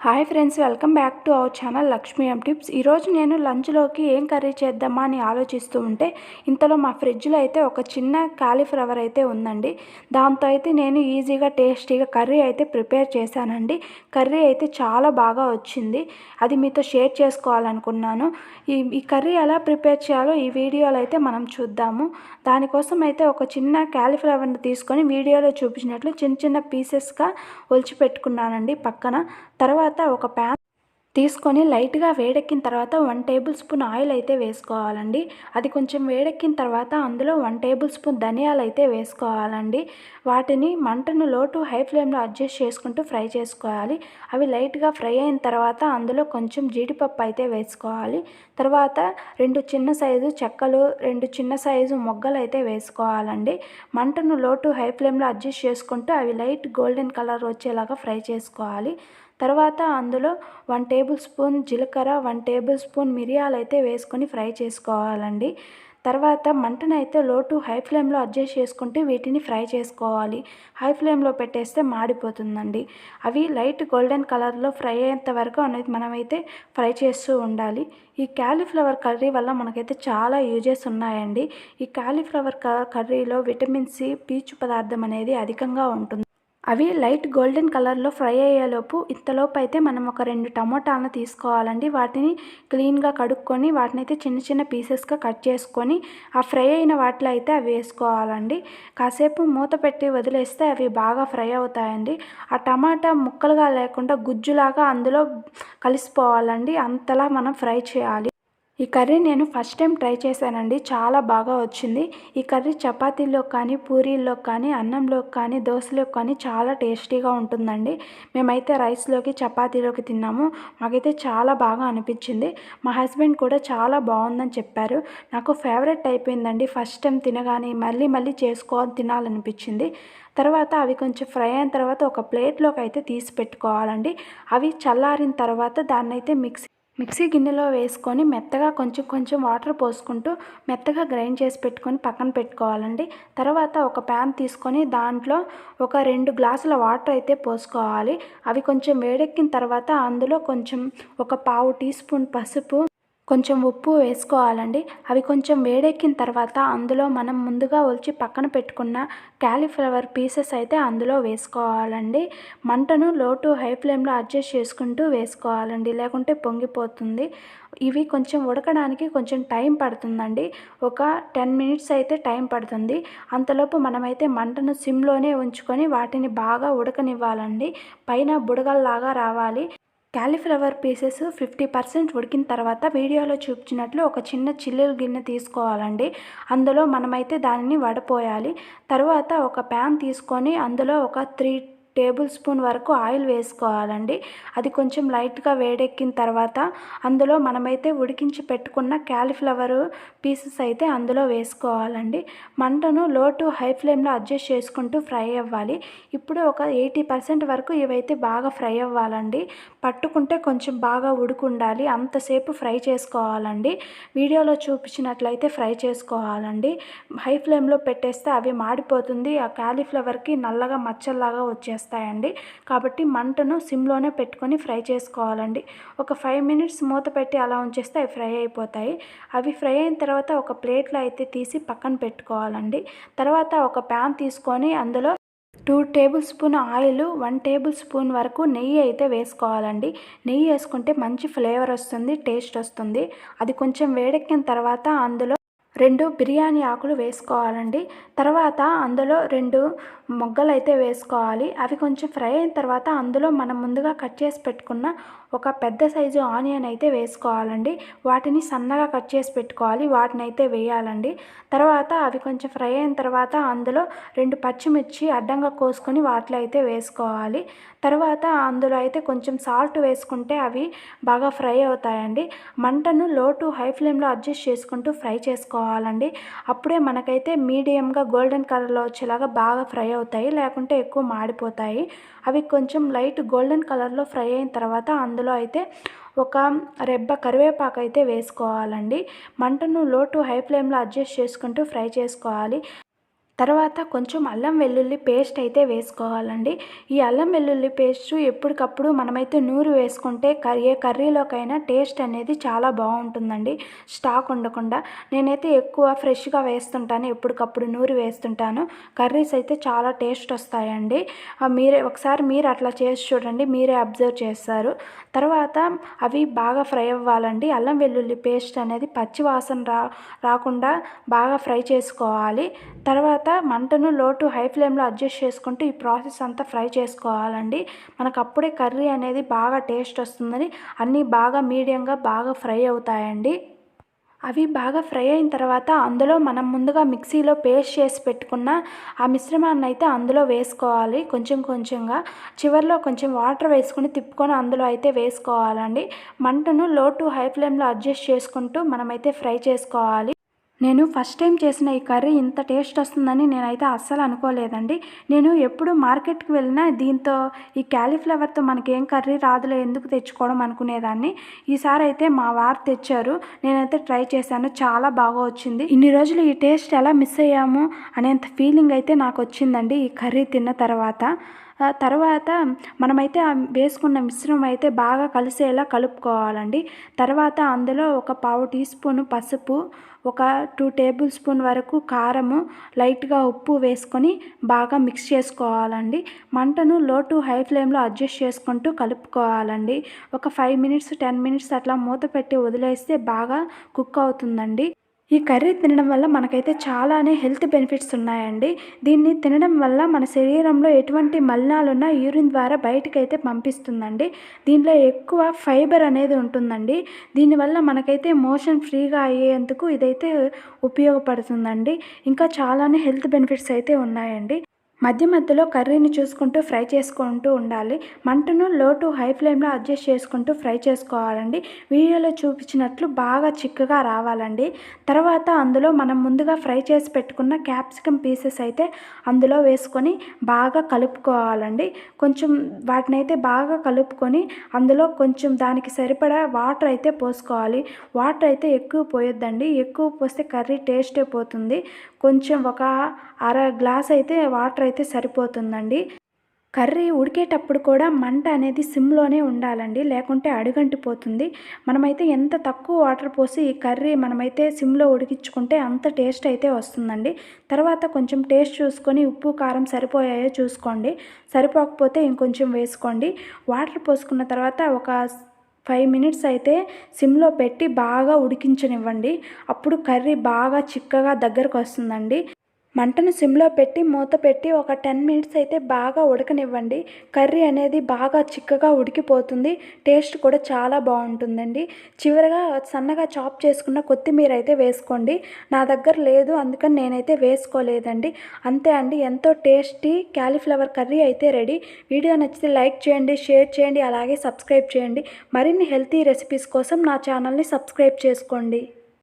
Hi friends welcome back to our channel Lakshmi M tips ఈరోజు నేను లంచ్లోకి ఏం curry చేద్దామా అని ఆలోచిస్తూ ఉంటే ఇంతలో మా ఫ్రిడ్జ్లో అయితే ఒక చిన్న కాలీఫ్లవర్ అయితే ఉందండి. దాంతో అయితే నేను ఈజీగా టేస్టీగా కర్రీ అయితే ప్రిపేర్ చేశానండి. కర్రీ అయితే చాలా బాగా వచ్చింది. అది మీతో షేర్ చేసుకోవాలనుకున్నాను. ఈ ఈ కర్రీ ఎలా ప్రిపేర్ చేయాలో ఈ వీడియోలో అయితే మనం చూద్దాము. దానికోసం అయితే ఒక చిన్న క్యాలీఫ్లవర్ని తీసుకొని వీడియోలో చూపించినట్లు చిన్న చిన్న పీసెస్గా ఒలిచి పెట్టుకున్నానండి పక్కన. తర్వాత ఒక ప్యాన్ తీసుకొని లైట్గా వేడెక్కిన తర్వాత వన్ టేబుల్ స్పూన్ ఆయిల్ అయితే వేసుకోవాలండి. అది కొంచెం వేడెక్కిన తర్వాత అందులో వన్ టేబుల్ స్పూన్ ధనియాలు అయితే వేసుకోవాలండి. వాటిని మంటను లో టు హై ఫ్లేమ్లో అడ్జస్ట్ చేసుకుంటూ ఫ్రై చేసుకోవాలి. అవి లైట్గా ఫ్రై అయిన తర్వాత అందులో కొంచెం జీడిపప్పు అయితే వేసుకోవాలి. తర్వాత రెండు చిన్న సైజు చెక్కలు రెండు చిన్న సైజు మొగ్గలు అయితే వేసుకోవాలండి. మంటను లో టు హై ఫ్లేమ్లో అడ్జస్ట్ చేసుకుంటూ అవి లైట్ గోల్డెన్ కలర్ వచ్చేలాగా ఫ్రై చేసుకోవాలి. తర్వాత అందులో వన్ టేబుల్ స్పూన్ జీలకర్ర వన్ టేబుల్ స్పూన్ మిరియాలు అయితే వేసుకొని ఫ్రై చేసుకోవాలండి. తర్వాత మంటనైతే లోటు లో టు హై ఫ్లేమ్లో అడ్జస్ట్ చేసుకుంటే వీటిని ఫ్రై చేసుకోవాలి. హై ఫ్లేమ్లో పెట్టేస్తే మాడిపోతుందండి. అవి లైట్ గోల్డెన్ కలర్లో ఫ్రై అయ్యేంత వరకు అనేది మనమైతే ఫ్రై చేస్తూ ఉండాలి. ఈ క్యాలీఫ్లవర్ కర్రీ వల్ల మనకైతే చాలా యూజెస్ ఉన్నాయండి. ఈ క్యాలీఫ్లవర్ కర్రీలో విటమిన్ సి పీచు పదార్థం అనేది అధికంగా ఉంటుంది. అవి లైట్ గోల్డెన్ కలర్లో ఫ్రై అయ్యేలోపు ఇంతలోపు అయితే మనం ఒక రెండు టమోటాలను తీసుకోవాలండి. వాటిని క్లీన్గా కడుక్కొని వాటిని అయితే చిన్న చిన్న పీసెస్గా కట్ చేసుకొని ఆ ఫ్రై అయిన వాటిలో అయితే అవి వేసుకోవాలండి. కాసేపు మూత పెట్టి వదిలేస్తే అవి బాగా ఫ్రై అవుతాయండి. ఆ టమాటా ముక్కలుగా లేకుండా గుజ్జులాగా అందులో కలిసిపోవాలండి. అంతలా మనం ఫ్రై చేయాలి. ఈ కర్రీ నేను ఫస్ట్ టైం ట్రై చేశానండి. చాలా బాగా వచ్చింది. ఈ కర్రీ చపాతీల్లో కానీ పూరీల్లో కానీ అన్నంలో కానీ దోశలోకి కానీ చాలా టేస్టీగా ఉంటుందండి. మేమైతే రైస్లోకి చపాతీలోకి తిన్నాము. మాకైతే చాలా బాగా అనిపించింది. మా హస్బెండ్ కూడా చాలా బాగుందని చెప్పారు. నాకు ఫేవరెట్ అయిపోయిందండి. ఫస్ట్ టైం తినగానే మళ్ళీ మళ్ళీ చేసుకోవాలి తినాలనిపించింది. తర్వాత అవి కొంచెం ఫ్రై అయిన తర్వాత ఒక ప్లేట్లోకి అయితే తీసి పెట్టుకోవాలండి. అవి చల్లారిన తర్వాత దాన్ని అయితే మిక్సీ మిక్సీ గిన్నెలో వేసుకొని మెత్తగా కొంచెం కొంచెం వాటర్ పోసుకుంటూ మెత్తగా గ్రైండ్ చేసి పెట్టుకొని పక్కన పెట్టుకోవాలండి. తర్వాత ఒక ప్యాన్ తీసుకొని దాంట్లో ఒక రెండు గ్లాసుల వాటర్ అయితే పోసుకోవాలి. అవి కొంచెం వేడెక్కిన తర్వాత అందులో కొంచెం ఒక పావు టీ స్పూన్ పసుపు కొంచెం ఉప్పు వేసుకోవాలండి. అవి కొంచెం వేడెక్కిన తర్వాత అందులో మనం ముందుగా ఒలిచి పక్కన పెట్టుకున్న క్యాలీఫ్లవర్ పీసెస్ అయితే అందులో వేసుకోవాలండి. మంటను లో టు హై ఫ్లేమ్లో అడ్జస్ట్ చేసుకుంటూ వేసుకోవాలండి. లేకుంటే పొంగిపోతుంది. ఇవి కొంచెం ఉడకడానికి కొంచెం టైం పడుతుందండి. ఒక టెన్ మినిట్స్ అయితే టైం పడుతుంది. అంతలోపు మనమైతే మంటను సిమ్లోనే ఉంచుకొని వాటిని బాగా ఉడకనివ్వాలండి. పైన బుడగల్లాగా రావాలి. క్యాలీఫ్లవర్ పీసెస్ ఫిఫ్టీ పర్సెంట్ ఉడికిన తర్వాత వీడియోలో చూపించినట్లు ఒక చిన్న చిల్లులు గిన్నె తీసుకోవాలండి. అందులో మనమైతే దానిని వడపోయాలి. తర్వాత ఒక ప్యాన్ తీసుకొని అందులో ఒక త్రీ టేబుల్ స్పూన్ వరకు ఆయిల్ వేసుకోవాలండి. అది కొంచెం లైట్గా వేడెక్కిన తర్వాత అందులో మనమైతే ఉడికించి పెట్టుకున్న క్యాలీఫ్లవర్ పీసెస్ అయితే అందులో వేసుకోవాలండి. మంటను లో టు హై ఫ్లేమ్లో అడ్జస్ట్ చేసుకుంటూ ఫ్రై అవ్వాలి. ఇప్పుడు ఒక ఎయిటీ పర్సెంట్ వరకు ఇవైతే బాగా ఫ్రై అవ్వాలండి. పట్టుకుంటే కొంచెం బాగా ఉడుకుండాలి. అంతసేపు ఫ్రై చేసుకోవాలండి. వీడియోలో చూపించినట్లయితే ఫ్రై చేసుకోవాలండి. హై ఫ్లేమ్లో పెట్టేస్తే అవి మాడిపోతుంది. ఆ క్యాలీఫ్లవర్కి నల్లగా మచ్చల్లాగా వచ్చేస్తుంది వస్తాయండి కాబట్టి మంటను సిమ్లోనే పెట్టుకొని ఫ్రై చేసుకోవాలండి. ఒక ఫైవ్ మినిట్స్ మూత పెట్టి అలా ఉంచేస్తే అవి ఫ్రై అయిపోతాయి. అవి ఫ్రై అయిన తర్వాత ఒక ప్లేట్లో అయితే తీసి పక్కన పెట్టుకోవాలండి. తర్వాత ఒక ప్యాన్ తీసుకొని అందులో two tablespoon oil one tablespoon వరకు నెయ్యి అయితే వేసుకోవాలండి. నెయ్యి వేసుకుంటే మంచి ఫ్లేవర్ వస్తుంది టేస్ట్ వస్తుంది. అది కొంచెం వేడెక్కిన తర్వాత అందులో రెండు బిర్యానీ ఆకులు వేసుకోవాలండి. తర్వాత అందులో రెండు మొగ్గలు అయితే వేసుకోవాలి. అవి కొంచెం ఫ్రై అయిన తర్వాత అందులో మనం ముందుగా కట్ చేసి పెట్టుకున్న ఒక పెద్ద సైజు ఆనియన్ అయితే వేసుకోవాలండి. వాటిని సన్నగా కట్ చేసి పెట్టుకోవాలి. వాటిని అయితే వేయాలండి. తర్వాత అవి కొంచెం ఫ్రై అయిన తర్వాత అందులో రెండు పచ్చిమిర్చి అడ్డంగా కోసుకొని వాటిలో అయితే వేసుకోవాలి. తర్వాత అందులో అయితే కొంచెం సాల్ట్ వేసుకుంటే అవి బాగా ఫ్రై అవుతాయండి. మంటను లో టు హై ఫ్లేమ్లో అడ్జస్ట్ చేసుకుంటూ ఫ్రై చేసుకోవాలండి. అప్పుడే మనకైతే మీడియంగా గోల్డెన్ కలర్లో వచ్చేలాగా బాగా ఫ్రై అవుతాయి. లేకుంటే ఎక్కువ మాడిపోతాయి. అవి కొంచెం లైట్ గోల్డెన్ కలర్లో ఫ్రై అయిన తర్వాత అందులో అయితే ఒక రెబ్బ కరివేపాకు అయితే వేసుకోవాలండి. మంటను లో టు హై ఫ్లేమ్లో అడ్జస్ట్ చేసుకుంటూ ఫ్రై చేసుకోవాలి. తర్వాత కొంచెం అల్లం వెల్లుల్లి పేస్ట్ అయితే వేసుకోవాలండి. ఈ అల్లం వెల్లుల్లి పేస్ట్ ఎప్పటికప్పుడు మనమైతే నూరు వేసుకుంటే కర్రీ ఏ కర్రీలోకైనా టేస్ట్ అనేది చాలా బాగుంటుందండి. స్టాక్ ఉండకుండా. నేనైతే ఎక్కువ ఫ్రెష్గా వేస్తుంటాను ఎప్పటికప్పుడు నూరు వేస్తుంటాను. కర్రీస్ అయితే చాలా టేస్ట్ వస్తాయండి. మీరే ఒకసారి మీరు అట్లా చేసి చూడండి మీరే అబ్జర్వ్ చేస్తారు. తర్వాత అవి బాగా ఫ్రై అవ్వాలండి. అల్లం వెల్లుల్లి పేస్ట్ అనేది పచ్చి వాసన రా రాకుండా బాగా ఫ్రై చేసుకోవాలి. తర్వాత మంటను లో టు హై ఫ్లేమ్లో అడ్జస్ట్ చేసుకుంటూ ఈ ప్రాసెస్ అంతా ఫ్రై చేసుకోవాలండి. మనకు అప్పుడే కర్రీ అనేది బాగా టేస్ట్ వస్తుందని అన్నీ బాగా మీడియంగా బాగా ఫ్రై అవుతాయండి. అవి బాగా ఫ్రై అయిన తర్వాత అందులో మనం ముందుగా మిక్సీలో పేస్ట్ చేసి పెట్టుకున్న ఆ మిశ్రమాన్ని అయితే అందులో వేసుకోవాలి కొంచెం కొంచెంగా. చివరిలో కొంచెం వాటర్ వేసుకుని తిప్పుకొని అందులో అయితే వేసుకోవాలండి. మంటను లో టు హై ఫ్లేమ్లో అడ్జస్ట్ చేసుకుంటూ మనమైతే ఫ్రై చేసుకోవాలి. నేను ఫస్ట్ టైం చేసిన ఈ కర్రీ ఇంత టేస్ట్ వస్తుందని నేనైతే అస్సలు అనుకోలేదండి. నేను ఎప్పుడు మార్కెట్కి వెళ్ళినా దీంతో ఈ క్యాలీఫ్లవర్తో మనకి ఏం కర్రీ రాదులే ఎందుకు తెచ్చుకోవడం అనుకునేదాన్ని. ఈసారి అయితే మా వారు తెచ్చారు. నేనైతే ట్రై చేశాను. చాలా బాగా వచ్చింది. ఇన్ని రోజులు ఈ టేస్ట్ ఎలా మిస్ అయ్యాము అనేంత ఫీలింగ్ అయితే నాకు వచ్చిందండి ఈ కర్రీ తిన్న తర్వాత. తర్వాత మనమైతే వేసుకున్న మిశ్రమం అయితే బాగా కలిసేలా కలుపుకోవాలండి. తర్వాత అందులో ఒక పావు టీ స్పూన్ పసుపు ఒక టూ టేబుల్ స్పూన్ వరకు కారము లైట్గా ఉప్పు వేసుకొని బాగా మిక్స్ చేసుకోవాలండి. మంటను లో టు హై ఫ్లేమ్లో అడ్జస్ట్ చేసుకుంటూ కలుపుకోవాలండి. ఒక ఫైవ్ మినిట్స్ టెన్ మినిట్స్ అట్లా మూత పెట్టి వదిలేస్తే బాగా కుక్ అవుతుందండి. ఈ కర్రీ తినడం వల్ల మనకైతే చాలానే హెల్త్ బెనిఫిట్స్ ఉన్నాయండి. దీన్ని తినడం వల్ల మన శరీరంలో ఎటువంటి మలినాలున్నా యూరిన్ ద్వారా బయటకైతే పంపిస్తుందండి. దీంట్లో ఎక్కువ ఫైబర్ అనేది ఉంటుందండి. దీనివల్ల మనకైతే మోషన్ ఫ్రీగా అయ్యేందుకు ఇదైతే ఉపయోగపడుతుందండి. ఇంకా చాలానే హెల్త్ బెనిఫిట్స్ అయితే ఉన్నాయండి. మధ్య మధ్యలో కర్రీని చూసుకుంటూ ఫ్రై చేసుకుంటూ ఉండాలి. మంటను లో టు హై ఫ్లేమ్లో అడ్జస్ట్ చేసుకుంటూ ఫ్రై చేసుకోవాలండి. వీడియోలో చూపించినట్లు బాగా చిక్కగా రావాలండి. తర్వాత అందులో మనం ముందుగా ఫ్రై చేసి పెట్టుకున్న క్యాప్సికమ్ పీసెస్ అయితే అందులో వేసుకొని బాగా కలుపుకోవాలండి. కొంచెం వాటిని అయితే బాగా కలుపుకొని అందులో కొంచెం దానికి సరిపడా వాటర్ అయితే పోసుకోవాలి. వాటర్ అయితే ఎక్కువ పోయొద్దండి. ఎక్కువ పోస్తే కర్రీ టేస్టే పోతుంది. కొంచెం ఒక అర గ్లాస్ అయితే వాటర్ అయితే సరిపోతుందండి. కర్రీ ఉడికేటప్పుడు కూడా మంట అనేది సిమ్లోనే ఉండాలండి. లేకుంటే అడుగంటిపోతుంది. మనమైతే ఎంత తక్కువ వాటర్ పోసి ఈ కర్రీ మనమైతే సిమ్లో ఉడికించుకుంటే అంత టేస్ట్ అయితే వస్తుందండి. తర్వాత కొంచెం టేస్ట్ చూసుకొని ఉప్పు కారం సరిపోయాయో చూసుకోండి. సరిపోకపోతే ఇంకొంచెం వేసుకోండి. వాటర్ పోసుకున్న తర్వాత ఒక ఫైవ్ మినిట్స్ అయితే సిమ్లో పెట్టి బాగా ఉడికించనివ్వండి. అప్పుడు కర్రీ బాగా చిక్కగా దగ్గరకు వస్తుందండి. మంటను సిమ్లో పెట్టి మూత పెట్టి ఒక టెన్ మినిట్స్ అయితే బాగా ఉడకనివ్వండి. కర్రీ అనేది బాగా చిక్కగా ఉడికిపోతుంది. టేస్ట్ కూడా చాలా బాగుంటుందండి. చివరిగా సన్నగా చాప్ చేసుకున్న కొత్తిమీర అయితే వేసుకోండి. నా దగ్గర లేదు అందుకని నేనైతే వేసుకోలేదండి. అంతే అండి ఎంతో టేస్టీ క్యాలీఫ్లవర్ కర్రీ అయితే రెడీ. వీడియో నచ్చితే లైక్ చేయండి షేర్ చేయండి అలాగే సబ్స్క్రైబ్ చేయండి. మరిన్ని హెల్తీ రెసిపీస్ కోసం నా ఛానల్ని సబ్స్క్రైబ్ చేసుకోండి.